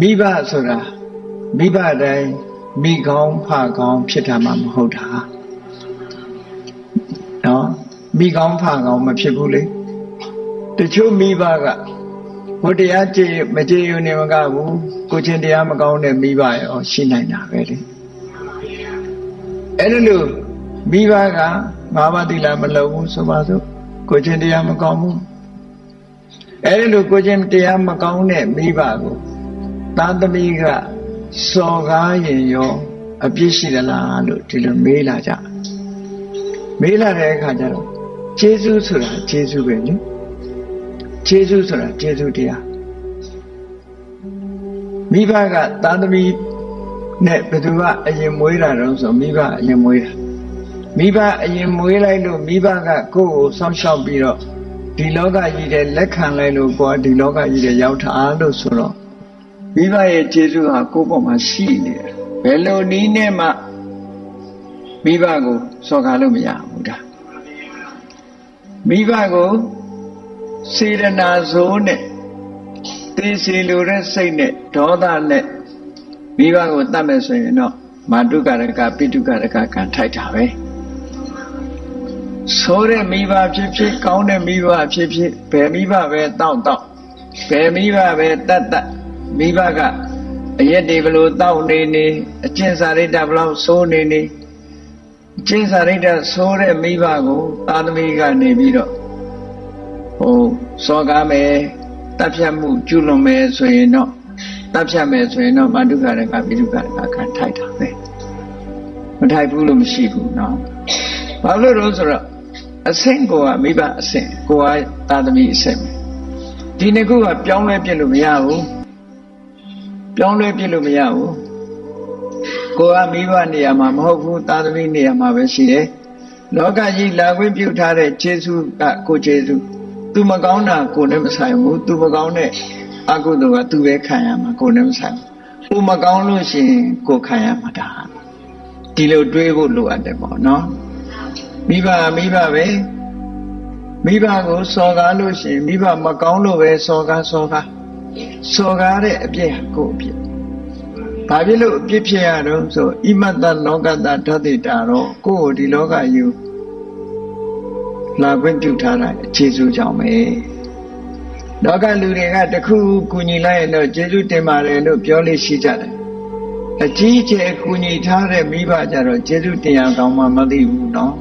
မိဘဆိုတာမိဘတိုင်းမိကောင်းဖကောင်းဖြစ်တာမှမဟုတ်တာနော်မိကောင်းဖကောင်းမဖြစ်ဘူးလေတချို့မိဘကဘုတရားကြည်မကြည်ယူနေမကဘူးကိုချင်းတရားမကောင်းတဲ့မိဘရောရှိနိုင်တာပဲလေအဲ့ဒါလို့မိဘကငါးပါးသီလမလုပ်ဘူးဆိုပါစို့ကိုချင်းတရားမကောင်းဘူးအဲ့ဒါလို့ကိုချင်းတရားမကောင်းတဲ့မိဘကို သားသမီးကစော်ကားရင်ရောအပြစ်ရှိသလားလို့ဒီလိုမေးလာကြမေးလာတဲ့အခါကျတော့ကျေးဇူးဆိုတာကျေးဇူးပဲလေကျေးဇူးဆိုတာကျေးဇူးတရားမိဘကသားသမီးနဲ့ဘယ်သူကအရင်မွေးတာတော့ဆိုမိဘအရင်မွေးတာမိဘအရင်မွေးလိုက်လို့မိဘကကိုယ့်ကိုစောင့်ရှောက်ပြီးတော့ဒီလောကကြီးတဲ့လက်ခံလိုက်လို့ကိုယ်ကဒီလောကကြီးတဲ့ရောက်တာလို့ဆိုတော့ မိဘရဲ့ကျေးဇူးဟာကိုယ့်ပေါ်မှာရှိနေတယ်ဘယ်လိုနည်းနဲ့မှမိဘကိုစော်ကားလို့မရဘူးဒါမိဘကိုစေရနာဇိုးနဲ့သိစီလိုတဲ့စိတ်နဲ့ဒေါသနဲ့မိဘကိုတတ်မယ်ဆိုရင်တော့မာတုကရကပိတုကရကကံထိုက်တာပဲဆိုးတဲ့မိဘဖြစ်ဖြစ်ကောင်းတဲ့မိဘဖြစ်ဖြစ်ဘယ်မိဘပဲတောက်တောက်ဘယ်မိဘပဲတတ်တတ် မိဘကအရက်တွေဘလို့တောက်နေနေအကျင့်စာရိတ္တဘလို့ဆိုးနေနေအကျင့်စာရိတ္တဆိုးတဲ့မိဘကိုသာသမီကနေပြီးတော့ဟိုစော်ကားမယ်တပ်ဖြတ်မှုကျุလွန်မယ်ဆိုရင်တော့တပ်ဖြတ်မယ်ဆိုရင်တော့မာတုကရကပိတုကရကခံထိုက်တာပဲမထိုက်ဘူးလို့မရှိဘူးเนาะဘာလို့လို့ဆိုတော့အဆင့်ကိုကမိဘအဆင့်ကိုကသာသမီအဆင့်ပဲဒီနှစ်ခုကပြောင်းလဲပြစ်လို့မရဘူး ပြောင်းလဲပြစ်လို့မရဘူးကိုကမိဘနေရာမှာမဟုတ်ဘူးသာသမီနေရာမှာပဲရှိတယ်လောကကြီးလာခွင့်ပြုထားတဲ့ခြေဆုကကိုခြေဆုသူမကောင်းတာကိုနဲ့မဆိုင်ဘူးသူမကောင်းတဲ့အကုသိုလ်ကသူပဲခံရမှာကိုနဲ့မဆိုင်ဘူးကိုမကောင်းလို့ရှိရင်ကိုခံရမှာဒါဒီလိုတွေးဖို့လိုအပ်တယ်ပေါ့နော်မိဘမိဘပဲမိဘကိုစော်ကားလို့ရှိရင်မိဘမကောင်းလို့ပဲစော်ကားစော်ကား စော်ကားတဲ့အပြစ်ဟာကိုယ့်အပြစ်ဘာဖြစ်လို့အပြစ်ဖြစ်ရတော့ဆိုဣမတ္တလောကတ္တဓာတိတာတော့ကိုယ့်ကိုဒီလောကယူလာခွင့်ပြုထားတာအခြေစုကြောင့်ပဲလောကလူတွေကတခုကူညီလိုက်ရင်တော့ကျေးဇူးတင်ပါတယ်လို့ပြောလို့ရှိကြတယ်အကြီးကျယ်ကူညီထားတဲ့မိဘကြတော့ကျေးဇူးတင်ရကောင်းမှမသိဘူးเนาะ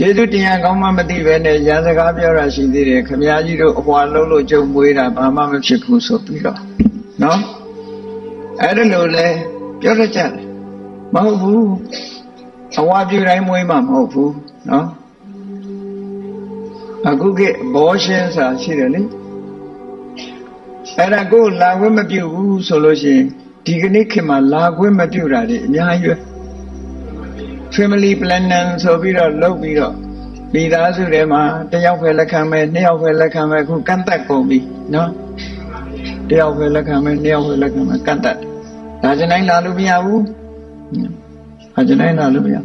ကျေးဇူးတရားကောင်းမှမသိပဲနဲ့ရန်စကားပြောတာရှိသေးတယ်ခမည်းကြီးတို့အပွားလုံးလို့ကြုံမွေးတာဘာမှမဖြစ်ဘူးဆိုပြီးတော့နော်အဲ့ဒါလိုလဲပြောရကြတယ်မဟုတ်ဘူးအဝါပြူတိုင်းမွေးမှာမဟုတ်ဘူးနော်အခုကဘောရှင်းစာရှိတယ်လေအဲ့ဒါကိုလာခွင့်မပြုဘူးဆိုလို့ရှိရင်ဒီကနေ့ခင်မှာလာခွင့်မပြုတာလေအများကြီး family planning ဆိုပြီးတော့လုပ်ပြီးတော့မိသားစုထဲမှာတယောက်ပဲလက်ခံမယ်နှစ်ယောက်ပဲလက်ခံမယ်ခုကန့်တက်ကုန်ပြီနော်တယောက်ပဲလက်ခံမယ်နှစ်ယောက်ပဲလက်ခံမယ်ကန့်တက်ဒါကြတိုင်းလာလို့မရဘူးဒါကြတိုင်းလာလို့မရ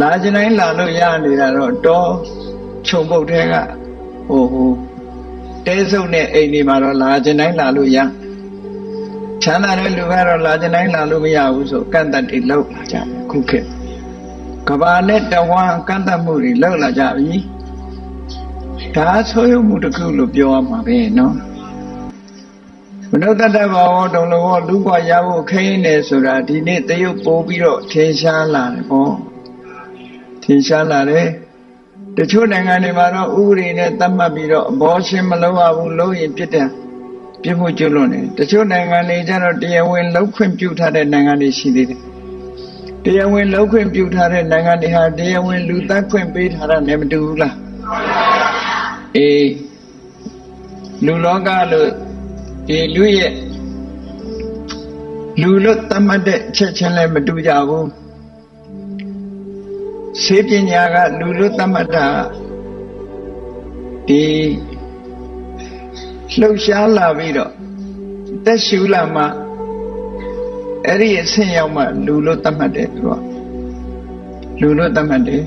လာကြတိုင်းလာလို့ရနေတာတော့တော့ခြုံပုတ်တဲ့ကဟိုဟိုတဲစုပ်နဲ့အိမ်ဒီမှာတော့လာကြတိုင်းလာလို့ရချမ်းသာတဲ့လူကတော့လာကြတိုင်းလာလို့မရဘူးဆိုကန့်တက်တွေလောက်လာကြတယ်ခုခေတ် ကဘာနဲ့တဝမ်းကန့်တတ်မှုတွေလောက်လာကြပြီဒါဆိုးရုံမှုတစ်ခုလို့ပြောရမှာပဲနော်မနုဿတ္တဘာဝတုံလောလူဘဝရဖို့ခင်းနေဆိုတာဒီနေ့တရုပ်ပိုးပြီးတော့ထင်ရှားလာတယ်ပေါ့ထင်ရှားလာတယ်တချို့နိုင်ငံတွေမှာတော့ဥပဒေနဲ့သတ်မှတ်ပြီးတော့အဘောရှင်းမလုပ်ရဘူးလုပ်ရင်ပြစ်တယ်ပြစ်မှုကျွလွန်တယ်တချို့နိုင်ငံတွေကျတော့တရားဝင်လှုပ်ခွင့်ပြုထားတဲ့နိုင်ငံတွေရှိသေးတယ် တရားဝင်လှုပ်ခွင့်ပြုထားတဲ့နိုင်ငံတွေဟာတရားဝင်လူသတ်ခွင့်ပေးထားတာနဲ့မတူဘူးလားအေးလူလောကလို့ဒီလူရဲ့လူလို့သတ်မှတ်တဲ့ချက်ချင်းလည်းမတူကြဘူးစေပညာကလူလို့သတ်မှတ်တာဒီလှုပ်ရှားလာပြီးတော့တက်ရှူလာမှ အဲ့ဒီအဆင့်ရောက်မှလူလို့သတ်မှတ်တယ်သူကလူလို့သတ်မှတ်တယ်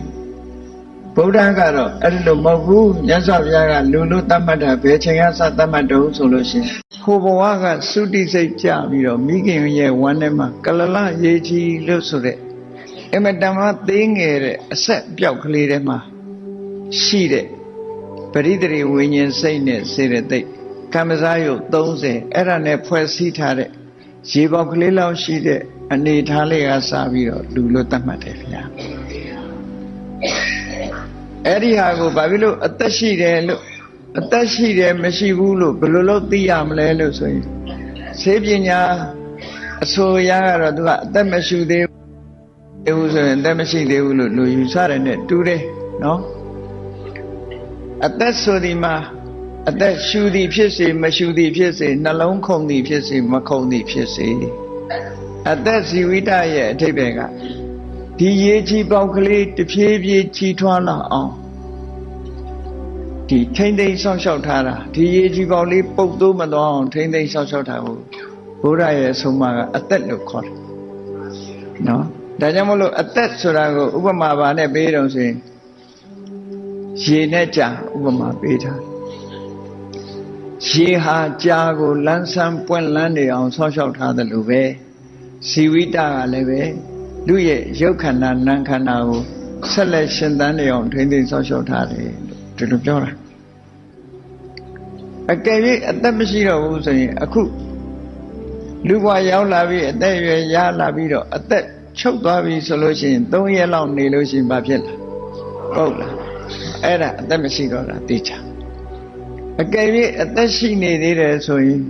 ဘဗုဒ္ဓကတော့အဲ့ဒီလိုမဟုတ်ဘူးမြတ်စွာဘုရားကလူလို့တတ်မှတ်တာဘယ်ချိန်ကစတတ်မှတ်တော့ဆိုလို့ရှိရင်ဟိုဘဝကသုတိစိတ်ကြပြီးတော့မိခင်ရဲ့ဝမ်းထဲမှာကလလရေကြီးလို့ဆိုတဲ့အမတမသေးငယ်တဲ့အဆက်ပြောက်ကလေးထဲမှာရှိတဲ့ပရိသေရီဝိညာဉ်စိတ်နဲ့စေရသိက်ကမ္မဇာယုတ်30အဲ့ဒါနဲ့ဖွဲ့စည်းထားတဲ့ ရေပေါက်ကလေးလောက်ရှိတဲ့အနေထားလေးကစပြီးတော့လူလို့တတ်မှတ်တယ်ဗျာအဲ့ဒီဟာကိုဘာဖြစ်လို့အသက်ရှိတယ်လို့အသက်ရှိတယ်မရှိဘူးလို့ဘယ်လိုလုပ်သိရမလဲလို့ဆိုရင်ဆေးပညာအဆိုအရကတော့သူကအသက်မရှိသေးဘူးဆိုရင်အသက်မရှိသေးဘူးလို့လူယူဆတယ်နဲ့တူတယ်နော်အသက်ဆိုဒီမှာ အသက်ရှူသည်ဖြစ်စေမရှူသည်ဖြစ်စေနှလုံးခုန်သည်ဖြစ်စေမခုန်သည်ဖြစ်စေအသက်ဇီဝိတရဲ့အထိပ္ပယ်ကဒီရေကြီးပေါက်ကလေးတဖြည်းဖြည်းကြီးထွားလာအောင်ဒီထိမ့်သိမ့်ဆောက်ရှောက်ထားတာဒီရေကြီးပေါက်လေးပုတ်သိုးမသွားအောင်ထိမ့်သိမ့်ဆောက်ရှောက်ထားဖို့ဘုရားရဲ့အဆုံးအမကအသက်လို့ခေါ်တယ်နော်ဒါကြောင့်မလို့အသက်ဆိုတာကိုဥပမာပါနဲ့ပေးတော့ဆိုရင်ရေနဲ့ကြာဥပမာပေးထား ရေဟာကြာကိုလန်းဆန်းပွင့်လန်းနေအောင်ဆောက်ရှောက်ထားတယ်လို့ပဲဇီဝိတကလည်းပဲလူရဲ့ရုပ်ခန္ဓာနာမ်ခန္ဓာကိုဆက်လက်ရှင်သန်နေအောင်ထိမ့်သိမ်းဆောက်ရှောက်ထားတယ်ဒီလိုပြောတာအကယ်၍အသက်မရှိတော့ဘူးဆိုရင်အခုလူဘဝရောက်လာပြီးအသက်အရွယ်ရလာပြီးတော့အသက်ချုပ်သွားပြီဆိုလို့ရှိရင်၃ရက်လောက်နေလို့ရှိရင်ဘာဖြစ်လဲဟုတ်လားအဲ့ဒါအသက်မရှိတော့တာသိချာ အကယ်၍အသက်ရှိနေသေးတယ်ဆိုရင်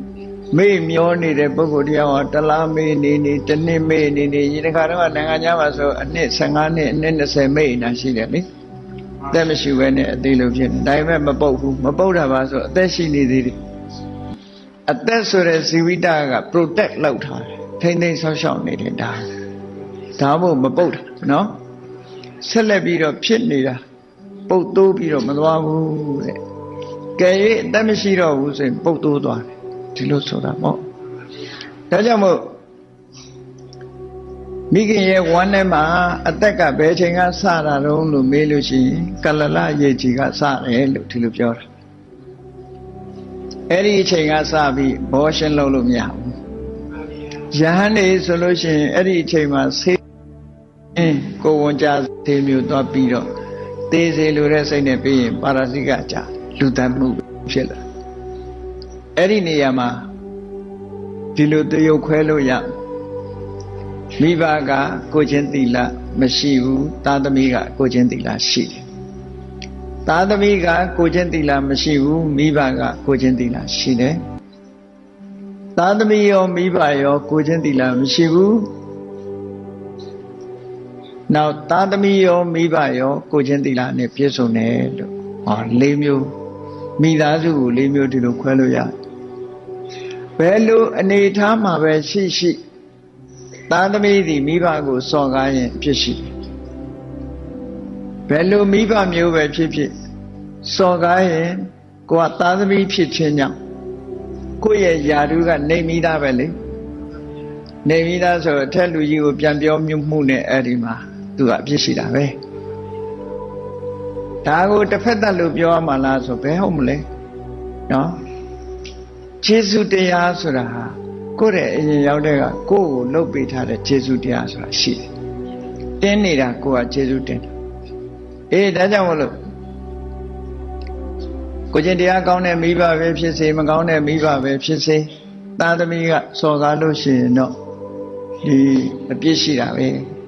မေ့မျောနေတဲ့ပုဂ္ဂိုလ်တရားဟာတလားမေ့နေနေတစ်နှစ်မေ့နေနေဒီတစ်ခါတော့နိုင်ငံခြားမှာဆိုအနှစ်15နှစ်အနှစ်20မေ့နေတာရှိတယ်လေအသက်မရှိဘဲနဲ့အသေးလို့ဖြစ်နေဒါပေမဲ့မပုတ်ဘူးမပုတ်တာပါဆိုအသက်ရှိနေသေးတယ်အသက်ဆိုတဲ့ဇီဝိတက protect လုပ်ထားတယ်ထိမ့်သိမ့်ဆောက်ရှောက်နေတယ်ဒါဒါမို့မပုတ်တာနော်ဆက်လက်ပြီးတော့ဖြစ်နေတာပုတ်တိုးပြီးတော့မသွားဘူးတဲ့ ကဲ၍အသက်မရှိတော့ဘူးဆိုရင်ပုတ်တိုးသွားတယ်ဒီလိုဆိုတာပေါ့ဒါကြောင့်မို့မိခင်ရဲ့ဝမ်းထဲမှာအသက်ကဘယ်ချိန်ကစတာတုံးလို့မေးလို့ရှိရင်ကလလရေကြီးကစတယ်လို့ဒီလိုပြောတာအဲ့ဒီအချိန်ကစပြီးဘောရှင်းလုပ်လို့မရဘူးယဟန်နေဆိုလို့ရှိရင်အဲ့ဒီအချိန်မှာဆေးကိုဝန်ကြသေးမျိုးသွားပြီးတော့သေးစေလိုတဲ့စိတ်နဲ့ပြီးရင်ပါရစိကကြ လူတတ်မှုဖြစ်လာအဲ့ဒီနေရာမှာဒီလိုတရုပ်ခွဲလို့ရမိဘကကိုချင်းသီလမရှိဘူးသားသမီးကကိုချင်းသီလရှိတယ်သားသမီးကကိုချင်းသီလမရှိဘူးမိဘကကိုချင်းသီလရှိတယ်သားသမီးရောမိဘရောကိုချင်းသီလမရှိဘူးနောက်သားသမီးရောမိဘရောကိုချင်းသီလနဲ့ပြည့်စုံတယ်လို့ဟော၄မျိုး မိသားစုကို၄မျိုးဒီလိုခွဲလို့ရတယ်ဘယ်လိုအနေထားမှာပဲရှိရှိသားသမီးသည်မိဘကိုစော်ကားရင်ဖြစ်ရှိဘယ်လိုမိဘမျိုးပဲဖြစ်ဖြစ်စော်ကားရင်ကိုကသားသမီးဖြစ်ခြင်းကြောင့်ကိုယ့်ရဲ့ယာတုကနေမိသားပဲလေနေမိသားဆိုအထက်လူကြီးကိုပြန်ပြောမြမှုနဲ့အဲ့ဒီမှာသူကအဖြစ်ရှိတာပဲ ဒါကိုတစ်ဖက်သက်လို့ပြောရမှာလားဆိုဘယ်ဟုတ်မလဲနော်ခြေဆုတရားဆိုတာဟာကိုယ့်ရဲ့အရင်ရောက်တဲ့ကကိုယ့်ကိုလှုပ်ပေးထားတဲ့ခြေဆုတရားဆိုတာရှိတယ်။တင်းနေတာကိုယ်ကခြေဆုတင်းတယ်။အေးဒါကြောင့်မလို့ကိုကျင်တရားကောင်းတဲ့မိဘပဲဖြစ်စေမကောင်းတဲ့မိဘပဲဖြစ်စေသားသမီးကစော်ကားလို့ရှိရင်တော့ဒီအပြစ်ရှိတာပဲ။